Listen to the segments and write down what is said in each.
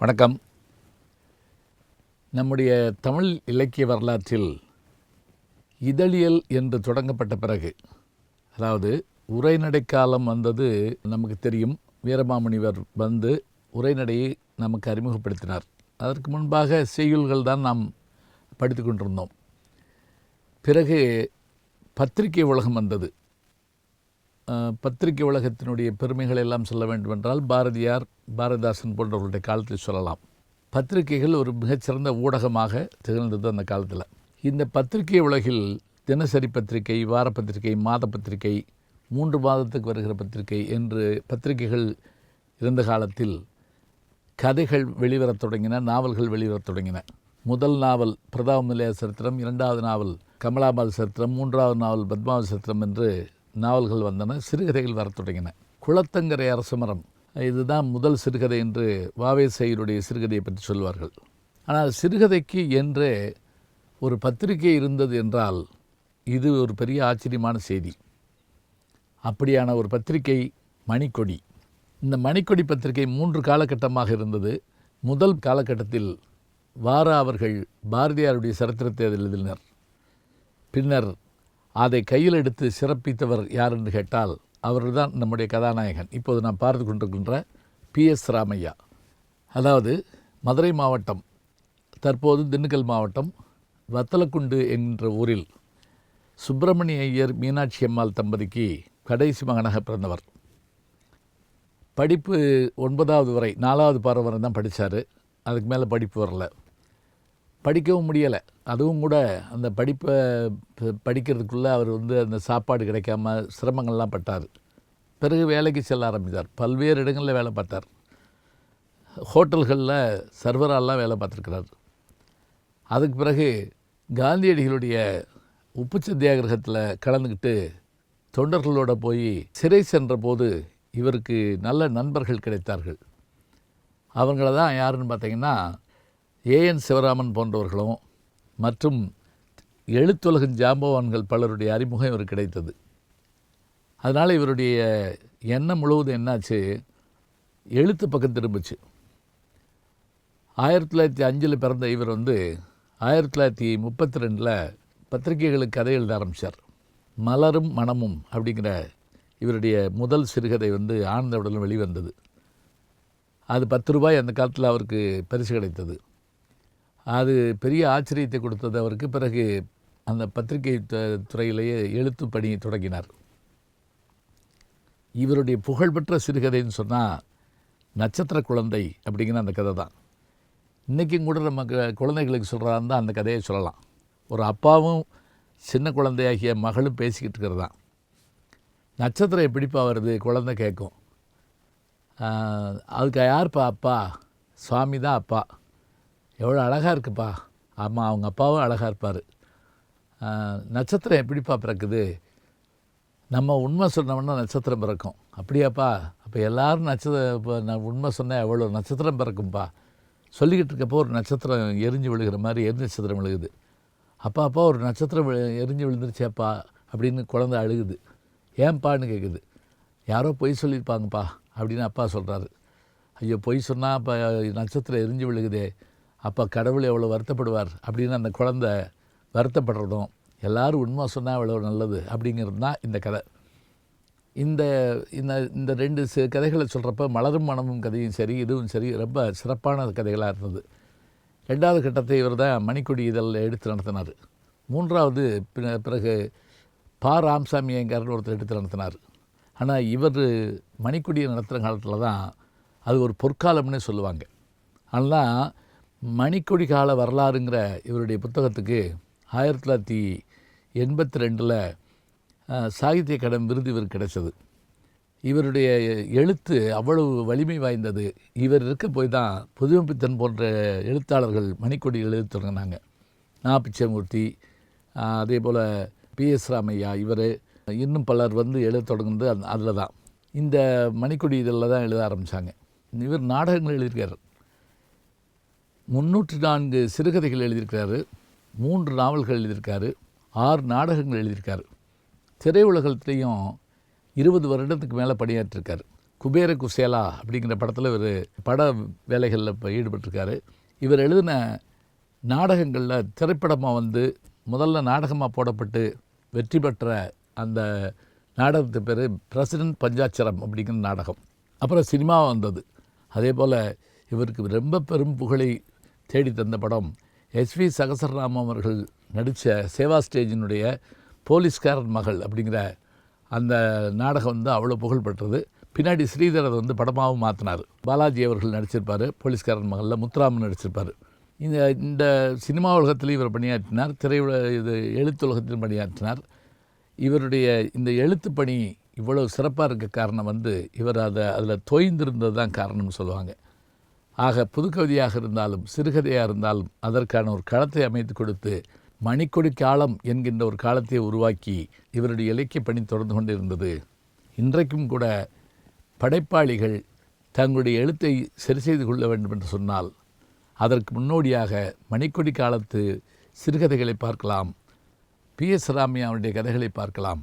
வணக்கம். நம்முடைய தமிழ் இலக்கிய வரலாற்றில் இதழியல் என்று தொடங்கப்பட்ட பிறகு அதாவது உரைநடை காலம் வந்தது நமக்கு தெரியும். வீரமாமுனிவர் வந்து உரைநடையை நமக்கு அறிமுகப்படுத்தினார். அதற்கு முன்பாக செய்யுள்கள் தான் நாம் படித்து கொண்டிருந்தோம். பிறகு பத்திரிகை உலகம் வந்தது. பத்திரிகை உலகத்தினுடைய பெருமைகள் எல்லாம் சொல்ல வேண்டுமென்றால் பாரதியார் பாரதிதாசன் போன்றவர்களுடைய காலத்தில் சொல்லலாம். பத்திரிகைகள் ஒரு மிகச்சிறந்த ஊடகமாக திகழ்ந்தது அந்த காலத்தில். இந்த பத்திரிகை உலகில் தினசரி பத்திரிகை வார பத்திரிகை மாத பத்திரிகை மூன்று மாதத்துக்கு வருகிற பத்திரிகை என்று பத்திரிகைகள் இருந்த காலத்தில் கதைகள் வெளிவரத் தொடங்கின நாவல்கள் வெளிவரத் தொடங்கின. முதல் நாவல் பிரதாப நிலைய சரித்திரம் இரண்டாவது நாவல் கமலாபால் சரித்திரம் மூன்றாவது நாவல் பத்மாவதி சரித்திரம் என்று நாவல்கள் வந்தன சிறுகதைகள் வரத் தொடங்கின. குளத்தங்கரை அரசமரம் இதுதான் முதல் சிறுகதை என்று வாவேசையருடைய சிறுகதையை பற்றி சொல்வார்கள். ஆனால் சிறுகதைக்கு என்றே ஒரு பத்திரிகை இருந்தது என்றால் இது ஒரு பெரிய ஆச்சரியமான செய்தி. அப்படியான ஒரு பத்திரிகை மணிக்கொடி. இந்த மணிக்கொடி பத்திரிகை மூன்று காலகட்டமாக இருந்தது. முதல் காலகட்டத்தில் வாரா அவர்கள் பாரதியாருடைய சரித்திரத்தை அதில் எழுதினர். பின்னர் அதை கையில் எடுத்து சிறப்பித்தவர் யார் என்று கேட்டால் அவர்தான் நம்முடைய கதாநாயகன். இப்போது நாம் பார்த்து கொண்டிருக்கின்ற பி எஸ் ராமையா. அதாவது மதுரை மாவட்டம் தற்போது திண்டுக்கல் மாவட்டம் வத்தலக்குண்டு என்கின்ற ஊரில் சுப்பிரமணிய ஐயர் மீனாட்சி அம்மாள் தம்பதிக்கு கடைசி மகனாக பிறந்தவர். படிப்பு ஒன்பதாவது வரை நாலாவது பாரம் வரை தான் படித்தார் அதுக்கு மேலே படிப்பு வரல. படிக்கவும் முடியலை. அதுவும் கூட அந்த படிப்பை படிக்கிறதுக்குள்ளே அவர் வந்து அந்த சாப்பாடு கிடைக்காம சிரமங்கள்லாம் பட்டார். பிறகு வேலைக்கு செல்ல ஆரம்பித்தார். பல்வேறு இடங்களில் வேலை பார்த்தார். ஹோட்டல்களில் சர்வராலாம் வேலை பார்த்துருக்கிறார். அதுக்கு பிறகு காந்தியடிகளுடைய உப்பு சத்தியாகிரகத்தில் கலந்துக்கிட்டு தொண்டர்களோட போய் சிறை சென்ற போது இவருக்கு நல்ல நண்பர்கள் கிடைத்தார்கள். அவங்கள தான் யாருன்னு பார்த்தீங்கன்னா ஏஎன் சிவராமன் போன்றவர்களும் மற்றும் எழுத்துலகின் ஜாம்பவான்கள் பலருடைய அறிமுகம் இவர் கிடைத்தது. அதனால் இவருடைய எண்ணம் முழுவதும் என்னாச்சு? எழுத்து பக்கம் திரும்பிச்சு. ஆயிரத்தி தொள்ளாயிரத்தி அஞ்சில் பிறந்த இவர் வந்து ஆயிரத்தி தொள்ளாயிரத்தி முப்பத்தி ரெண்டில் பத்திரிகைகளுக்கு கதை எழுத ஆரம்பித்தார் மலரும் மனமும் அப்படிங்கிற இவருடைய முதல் சிறுகதை வந்து ஆனந்த உடலும் வெளிவந்தது. அது பத்து ரூபாய் அந்த காலத்தில் அவருக்கு பரிசு கிடைத்தது. அது பெரிய ஆச்சரியத்தை கொடுத்தது அவருக்கு. பிறகு அந்த பத்திரிகை துறையிலேயே எழுத்து பணியை தொடங்கினார். இவருடைய புகழ்பெற்ற சிறுகதைன்னு சொன்னால் நட்சத்திர குழந்தை அப்படிங்கிற அந்த கதை தான். இன்றைக்கும் கூட நம்ம குழந்தைகளுக்கு சொல்கிறதா இருந்தால் அந்த கதையை சொல்லலாம். ஒரு அப்பாவும் சின்ன குழந்தையாகிய மகளும் பேசிக்கிட்டு இருக்கிறது? தான் நட்சத்திரம் எப்படிப்பா வருது? குழந்தை கேட்கும். அதுக்கு யார்ப்பா அப்பா? சுவாமி தான் அப்பா. எவ்வளோ அழகாக இருக்குப்பா. ஆமாம் அவங்க அப்பாவும் அழகாக இருப்பார். நட்சத்திரம் எப்படிப்பா பிறக்குது? நம்ம உண்மை சொன்னோம்னா நட்சத்திரம் பிறக்கும். அப்படியாப்பா? அப்போ எல்லாரும் நட்சத்திரம் இப்போ நான் உண்மை சொன்னேன் எவ்வளோ நட்சத்திரம் பிறக்கும்ப்பா சொல்லிக்கிட்டு இருக்கப்போ ஒரு நட்சத்திரம் எரிஞ்சு விழுகிற மாதிரி எரி நட்சத்திரம் விழுகுது. அப்பா அப்பா ஒரு நட்சத்திரம் விழு- எரிஞ்சு விழுந்துருச்சேப்பா அப்படின்னு குழந்த அழுகுது. ஏன்ப்பான்னு கேட்குது யாரோ பொய் சொல்லியிருப்பாங்கப்பா அப்படின்னு அப்பா சொல்கிறாரு ஐயோ பொய் சொன்னால் அப்போ நட்சத்திரம் எரிஞ்சு விழுகுதே. அப்போ கடவுள் எவ்வளோ வருத்தப்படுவார் அப்படின்னு அந்த குழந்தை வருத்தப்படுறதும் எல்லாரும் உண்மை சொன்னால் எவ்வளோ நல்லது அப்படிங்கிறது தான் இந்த கதை. இந்த இந்த இந்த ரெண்டு சி கதைகளை சொல்கிறப்ப மலரும் மனமும் கதையும் சரி இதுவும் சரி ரொம்ப சிறப்பான கதைகளாக இருந்தது. ரெண்டாவது கட்டத்தை இவர் தான் மணிக்கொடி இதழில் எடுத்து நடத்தினார். மூன்றாவது பிறகு பா. ராமசாமி ஐயங்கார்னு ஒருத்தர் எடுத்து நடத்தினார். ஆனால் இவர் மணிக்கொடியை நடத்துகிற காலத்தில் தான் அது ஒரு பொற்காலம்னே சொல்லுவாங்க. ஆனால் மணிக்கொடி கால வரலாறுங்கிற இவருடைய புத்தகத்துக்கு ஆயிரத்தி தொள்ளாயிரத்தி எண்பத்தி ரெண்டில் சாகித்ய கடன் விருது இவர் கிடைச்சது. இவருடைய எழுத்து அவ்வளவு வலிமை வாய்ந்தது. இவர் இருக்க போய் தான் புதுமைப்பித்தன் போன்ற எழுத்தாளர்கள் மணிக்கொடி எழுத தொடங்கினாங்க. நா. பிச்சைமூர்த்தி அதே போல் பி. எஸ். ராமையா இவர் இன்னும் பலர் வந்து எழுத தொடங்குனது அந்த அதில் தான் இந்த மணிக்கொடி இதில் தான் எழுத ஆரம்பித்தாங்க இவர் நாடகங்கள் எழுதியிருக்கார். முன்னூற்றி நான்கு சிறுகதைகள் எழுதியிருக்காரு மூன்று நாவல்கள் எழுதியிருக்காரு ஆறு நாடகங்கள் எழுதியிருக்காரு. திரையுலகத்துலேயும் இருபது வருடத்துக்கு மேலே பணியாற்றிருக்கார். குபேர குசேலா அப்படிங்கிற படத்தில் இவர் பட வேலைகளில் இப்போ ஈடுபட்டிருக்காரு. இவர் எழுதின நாடகங்களில் திரைப்படமாக வந்து முதல்ல நாடகமாக போடப்பட்டு வெற்றி பெற்ற அந்த நாடகத்து பேர் பிரசிடென்ட் பஞ்சாட்சரம் அப்படிங்கிற நாடகம். அப்புறம் சினிமா வந்தது. அதே போல் இவருக்கு ரொம்ப பெரும் புகழை தேடி தந்த படம். எஸ்வி சகசரராமம் அவர்கள் நடித்த சேவா ஸ்டேஜினுடைய போலீஸ்காரன் மகள் அப்படிங்கிற அந்த நாடகம் வந்து அவ்வளோ புகழ் பெற்றது பின்னாடி ஸ்ரீதர் அதை வந்து படமாகவும் மாற்றினார் பாலாஜி அவர்கள் நடிச்சிருப்பார் போலீஸ்காரன் மகளில் முத்துராமன் நடிச்சிருப்பார். இந்த இந்த சினிமா உலகத்திலையும் இவர் பணியாற்றினார் திரையுல இது எழுத்துலகத்திலும் பணியாற்றினார். இவருடைய இந்த எழுத்து பணி இவ்வளோ சிறப்பாக இருக்க காரணம் வந்து இவர் அதை அதில் தோய்ந்திருந்தது தான் காரணம்னு சொல்லுவாங்க. ஆக புதுக்கவிதையாக இருந்தாலும் சிறுகதையாக இருந்தாலும் அதற்கான ஒரு களத்தை அமைத்து கொடுத்து மணிக்கொடி காலம் என்கின்ற ஒரு காலத்தை உருவாக்கி இவருடைய இலக்கிய பணி தொடர்ந்து கொண்டிருந்தது. இன்றைக்கும் கூட படைப்பாளிகள் தங்களுடைய எழுத்தை சரி செய்து கொள்ள வேண்டும் என்று சொன்னால் அதற்கு முன்னோடியாக மணிக்கொடி காலத்து சிறுகதைகளை பார்க்கலாம் பி. எஸ். ராமையாவுடைய கதைகளை பார்க்கலாம்.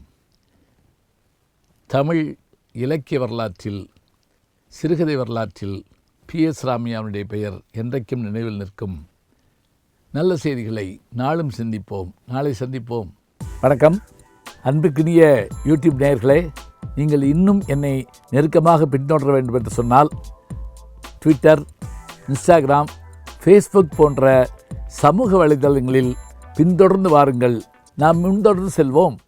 தமிழ் இலக்கிய வரலாற்றில் சிறுகதை வரலாற்றில் பி எஸ் ராமையாவுடைய பெயர் என்றைக்கும் நினைவில் நிற்கும். நல்ல செய்திகளை நாளும் சிந்திப்போம். நாளை சந்திப்போம். வணக்கம். அன்புக்கினிய யூடியூப் நேயர்களே நீங்கள் இன்னும் என்னை நெருக்கமாக பின்தொடர வேண்டும் என்று சொன்னால் ட்விட்டர் இன்ஸ்டாகிராம் ஃபேஸ்புக் போன்ற சமூக வலைதளங்களில் பின்தொடர்ந்து வாருங்கள். நாம் முன்தொடர்ந்து செல்வோம்.